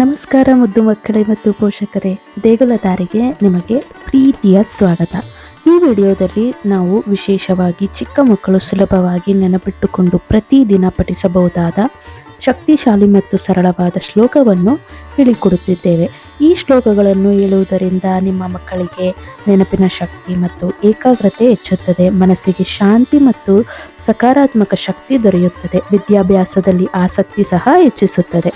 ನಮಸ್ಕಾರ ಮುದ್ದು ಮಕ್ಕಳೇ ಮತ್ತು ಪೋಷಕರೇ. ದೇಗುಲ ದಾರಿಗೆ ನಿಮಗೆ ಪ್ರೀತಿಯ ಸ್ವಾಗತ. ಈ ವಿಡಿಯೋದಲ್ಲಿ ನಾವು ವಿಶೇಷವಾಗಿ ಚಿಕ್ಕ ಮಕ್ಕಳು ಸುಲಭವಾಗಿ ನೆನಪಿಟ್ಟುಕೊಂಡು ಪ್ರತಿದಿನ ಪಠಿಸಬಹುದಾದ ಶಕ್ತಿಶಾಲಿ ಮತ್ತು ಸರಳವಾದ ಶ್ಲೋಕವನ್ನು ಹೇಳಿಕೊಡುತ್ತಿದ್ದೇವೆ. ಈ ಶ್ಲೋಕಗಳನ್ನು ಹೇಳುವುದರಿಂದ ನಿಮ್ಮ ಮಕ್ಕಳಿಗೆ ನೆನಪಿನ ಶಕ್ತಿ ಮತ್ತು ಏಕಾಗ್ರತೆ ಹೆಚ್ಚುತ್ತದೆ. ಮನಸ್ಸಿಗೆ ಶಾಂತಿ ಮತ್ತು ಸಕಾರಾತ್ಮಕ ಶಕ್ತಿ ದೊರೆಯುತ್ತದೆ. ವಿದ್ಯಾಭ್ಯಾಸದಲ್ಲಿ ಆಸಕ್ತಿ ಸಹ ಹೆಚ್ಚಿಸುತ್ತದೆ.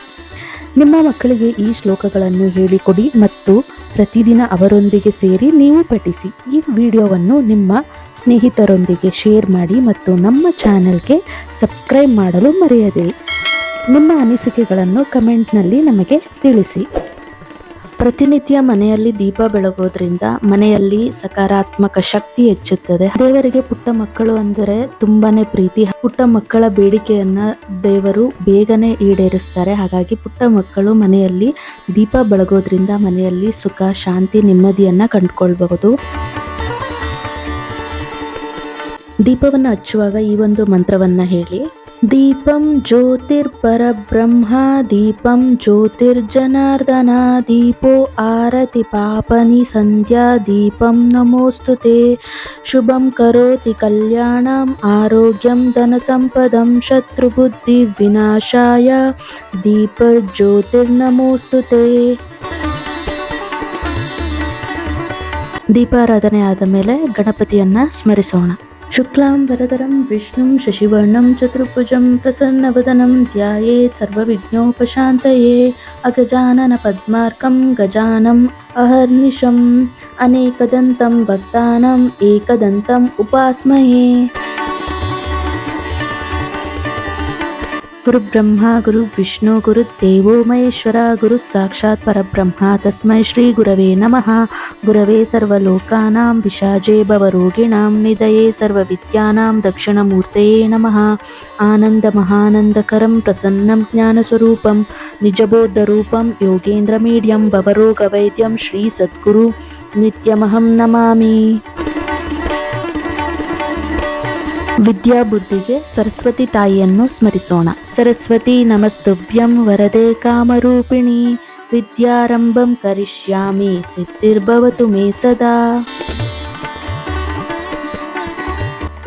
ನಿಮ್ಮ ಮಕ್ಕಳಿಗೆ ಈ ಶ್ಲೋಕಗಳನ್ನು ಹೇಳಿಕೊಡಿ ಮತ್ತು ಪ್ರತಿದಿನ ಅವರೊಂದಿಗೆ ಸೇರಿ ನೀವು ಪಠಿಸಿ. ಈ ವಿಡಿಯೋವನ್ನು ನಿಮ್ಮ ಸ್ನೇಹಿತರೊಂದಿಗೆ ಶೇರ್ ಮಾಡಿ ಮತ್ತು ನಮ್ಮ ಚಾನಲ್ಗೆ ಸಬ್ಸ್ಕ್ರೈಬ್ ಮಾಡಲು ಮರೆಯದಿರಿ ನಿಮ್ಮ ಅನಿಸಿಕೆಗಳನ್ನು ಕಮೆಂಟ್ನಲ್ಲಿ ನಮಗೆ ತಿಳಿಸಿ. ಪ್ರತಿನಿತ್ಯ ಮನೆಯಲ್ಲಿ ದೀಪ ಬೆಳಗೋದ್ರಿಂದ ಮನೆಯಲ್ಲಿ ಸಕಾರಾತ್ಮಕ ಶಕ್ತಿ ಹೆಚ್ಚುತ್ತದೆ. ದೇವರಿಗೆ ಪುಟ್ಟ ಮಕ್ಕಳು ಅಂದರೆ ತುಂಬಾನೇ ಪ್ರೀತಿ. ಪುಟ್ಟ ಮಕ್ಕಳ ಬೇಡಿಕೆಯನ್ನ ದೇವರು ಬೇಗನೆ ಈಡೇರಿಸ್ತಾರೆ. ಹಾಗಾಗಿ ಪುಟ್ಟ ಮಕ್ಕಳು ಮನೆಯಲ್ಲಿ ದೀಪ ಬೆಳಗೋದ್ರಿಂದ ಮನೆಯಲ್ಲಿ ಸುಖ, ಶಾಂತಿ, ನೆಮ್ಮದಿಯನ್ನ ಕಂಡುಕೊಳ್ಬಹುದು. ದೀಪವನ್ನು ಹಚ್ಚುವಾಗ ಈ ಒಂದು ಮಂತ್ರವನ್ನ ಹೇಳಿ. ದೀಪಂ ಜ್ಯೋತಿರ್ಪರಬ್ರಹ್ಮ ದೀಪಂ ಜ್ಯೋತಿರ್ಜನಾರ್ದನ ದೀಪೋ ಆರತಿ ಪಾಪನಿ ಸಂಧ್ಯಾ ದೀಪಂ ನಮೋಸ್ತುತೆ ಶುಭಂ ಕರೋತಿ ಕಲ್ಯಾಣಂ ಆರೋಗ್ಯಂ ಧನಸಂಪದಂ ಶತ್ರುಬುದ್ಧಿ ವಿನಾಶಾಯ ದೀಪ ಜ್ಯೋತಿರ್ನಮೋಸ್ತುತೆ ದೀಪಾರಾಧನೆ ಆದ ಮೇಲೆ ಗಣಪತಿಯನ್ನ ಸ್ಮರಿಸೋಣ శుక్లాంబరధరం విష్ణుం శశివర్ణం చతుర్భుజం ప్రసన్నవదనం ధ్యాయే సర్వవిఘ్నోపశాంతయే అగజానన పద్మార్కం గజానం అహర్నిశం అనేకదంతం భక్తానం ఏకదంతం ఉపాస్మయే గురు బ్రహ్మ గురు విష్ణు గురు దేవో మహేశ్వర గురు సాక్షాత్ పరబ్రహ్మ తస్మై శ్రీ గురవే నమ. గురవే సర్వలోకానాం విషాజే భవరోగిణాం నిదయే సర్వవిద్యానాం దక్షిణమూర్తయే నమ. ఆనందమహానందకరం ప్రసన్నం జ్ఞానస్వరూపం నిజబోధరూపం యోగేంద్రమీడ్యం భవరోగవైద్యం శ్రీ సద్గురు నిత్యమహం నమామి. ವಿದ್ಯಾಬುದ್ಧಿಗೆ ಸರಸ್ವತಿ ತಾಯಿಯನ್ನು ಸ್ಮರಿಸೋಣ. ಸರಸ್ವತಿ ನಮಸ್ತುಭ್ಯಂ ವರದೆ ಕಾಮರೂಪಿಣಿ, ವಿದ್ಯಾರಂಭಂ ಕರಿಷ್ಯಾಮಿ, ಸಿದ್ಧಿರ್ಭವತು ಮೇ ಸದಾ.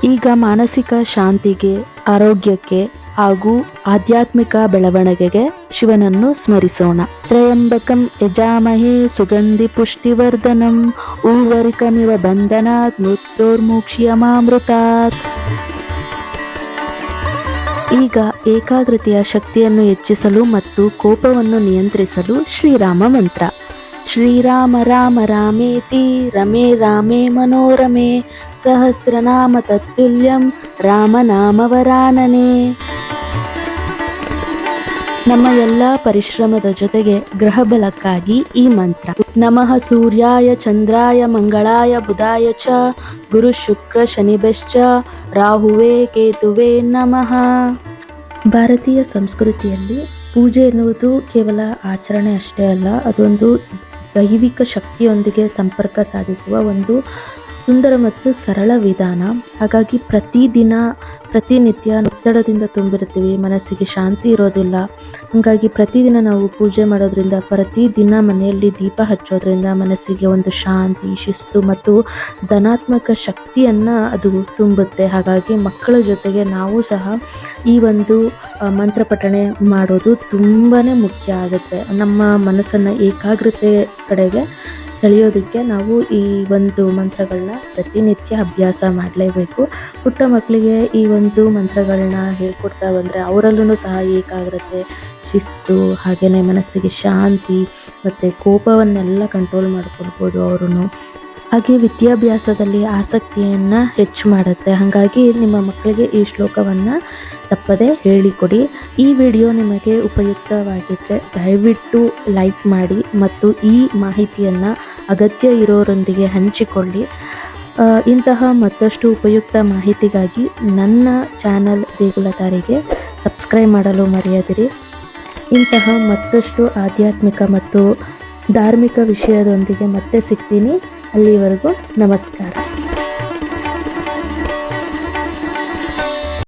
ಈಗ ಮಾನಸಿಕ ಶಾಂತಿಗೆ, ಆರೋಗ್ಯಕ್ಕೆ ಹಾಗೂ ಆಧ್ಯಾತ್ಮಿಕ ಬೆಳವಣಿಗೆಗೆ ಶಿವನನ್ನು ಸ್ಮರಿಸೋಣ. ತ್ರಯಂಬಕಂ ಯಜಾಮಹಿ ಸುಗಂಧಿ ಪುಷ್ಟಿವರ್ಧನಂ ಊವರಿಕಮಿವ ಬಂಧನಾತ್ ಮೃತ್ಯೋರ್ಮೋಕ್ಷ್ಯಮಾಮೃತಾತ್. ಈಗ ಏಕಾಗ್ರತೆಯ ಶಕ್ತಿಯನ್ನು ಹೆಚ್ಚಿಸಲು ಮತ್ತು ಕೋಪವನ್ನು ನಿಯಂತ್ರಿಸಲು ಶ್ರೀರಾಮ ಮಂತ್ರ. ಶ್ರೀರಾಮ ರಾಮ ರಾಮೇತಿ ರಮೇ ರಾಮೇ ಮನೋರಮೇ ಸಹಸ್ರನಾಮ ತತ್ತುಲ್ಯಂ ರಾಮನಾಮವರಾನನೆ ನಮ್ಮ ಎಲ್ಲಾ ಪರಿಶ್ರಮದ ಜೊತೆಗೆ ಗ್ರಹ ಬಲಕ್ಕಾಗಿ ಈ ಮಂತ್ರ. ನಮಃ ಸೂರ್ಯಾಯ, ಚಂದ್ರಾಯ, ಮಂಗಳಾಯ, ಬುಧಾಯ ಚ, ಗುರು ಶುಕ್ರ ಶನಿಬೆಶ್ಚ ರಾಹುವೆ, ಕೇತುವೆ ನಮಃ. ಭಾರತೀಯ ಸಂಸ್ಕೃತಿಯಲ್ಲಿ ಪೂಜೆ ಎನ್ನುವುದು ಕೇವಲ ಆಚರಣೆ ಅಷ್ಟೇ ಅಲ್ಲ, ಅದೊಂದು ದೈವಿಕ ಶಕ್ತಿಯೊಂದಿಗೆ ಸಂಪರ್ಕ ಸಾಧಿಸುವ ಒಂದು ಸುಂದರ ಮತ್ತು ಸರಳ ವಿಧಾನ. ಹಾಗಾಗಿ ಪ್ರತಿದಿನ ಪ್ರತಿನಿತ್ಯ ಒತ್ತಡದಿಂದ ತುಂಬಿರ್ತೀವಿ ಮನಸ್ಸಿಗೆ ಶಾಂತಿ ಇರೋದಿಲ್ಲ. ಹಾಗಾಗಿ ಪ್ರತಿದಿನ ನಾವು ಪೂಜೆ ಮಾಡೋದ್ರಿಂದ ಪ್ರತಿದಿನ ಮನೆಯಲ್ಲಿ ದೀಪ ಹಚ್ಚೋದ್ರಿಂದ ಮನಸ್ಸಿಗೆ ಒಂದು ಶಾಂತಿ, ಶಿಸ್ತು ಮತ್ತು ಧನಾತ್ಮಕ ಶಕ್ತಿಯನ್ನು ಅದು ತುಂಬುತ್ತೆ. ಹಾಗಾಗಿ ಮಕ್ಕಳ ಜೊತೆಗೆ ನಾವು ಸಹ ಈ ಒಂದು ಮಂತ್ರ ಪಠಣೆ ಮಾಡೋದು ತುಂಬಾ ಮುಖ್ಯ ಆಗುತ್ತೆ. ನಮ್ಮ ಮನಸ್ಸನ್ನು ಏಕಾಗ್ರತೆ ಕಡೆಗೆ ಸೆಳೆಯೋದಕ್ಕೆ ನಾವು ಈ ಒಂದು ಮಂತ್ರಗಳನ್ನ ಪ್ರತಿನಿತ್ಯ ಅಭ್ಯಾಸ ಮಾಡಲೇಬೇಕು. ಪುಟ್ಟ ಮಕ್ಕಳಿಗೆ ಈ ಒಂದು ಮಂತ್ರಗಳನ್ನ ಹೇಳ್ಕೊಡ್ತಾ ಬಂದರೆ ಅವರಲ್ಲೂ ಸಹ ಏಕಾಗ್ರತೆ, ಶಿಸ್ತು ಹಾಗೆಯೇ ಮನಸ್ಸಿಗೆ ಶಾಂತಿ ಮತ್ತು ಕೋಪವನ್ನೆಲ್ಲ ಕಂಟ್ರೋಲ್ ಮಾಡ್ಕೊಳ್ಬೋದು ಅವರು ಹಾಗೆ ವಿದ್ಯಾಭ್ಯಾಸದಲ್ಲಿ ಆಸಕ್ತಿಯನ್ನು ಹೆಚ್ಚು ಮಾಡುತ್ತೆ. ಹಾಗಾಗಿ ನಿಮ್ಮ ಮಕ್ಕಳಿಗೆ ಈ ಶ್ಲೋಕವನ್ನು ತಪ್ಪದೆ ಹೇಳಿಕೊಡಿ. ಈ ವಿಡಿಯೋ ನಿಮಗೆ ಉಪಯುಕ್ತವಾಗಿದ್ದರೆ ದಯವಿಟ್ಟು ಲೈಕ್ ಮಾಡಿ ಮತ್ತು ಈ ಮಾಹಿತಿಯನ್ನು ಅಗತ್ಯ ಇರೋರೊಂದಿಗೆ ಹಂಚಿಕೊಳ್ಳಿ. ಇಂತಹ ಮತ್ತಷ್ಟು ಉಪಯುಕ್ತ ಮಾಹಿತಿಗಾಗಿ ನನ್ನ ಚಾನಲ್ ದೇಗುಲ ದಾರಿಗೆ ಸಬ್ಸ್ಕ್ರೈಬ್ ಮಾಡಲು ಮರೆಯದಿರಿ. ಇಂತಹ ಮತ್ತಷ್ಟು ಆಧ್ಯಾತ್ಮಿಕ ಮತ್ತು ಧಾರ್ಮಿಕ ವಿಷಯದೊಂದಿಗೆ ಮತ್ತೆ ಸಿಗ್ತೀನಿ. ಅಲ್ಲಿವರೆಗೂ ನಮಸ್ಕಾರ.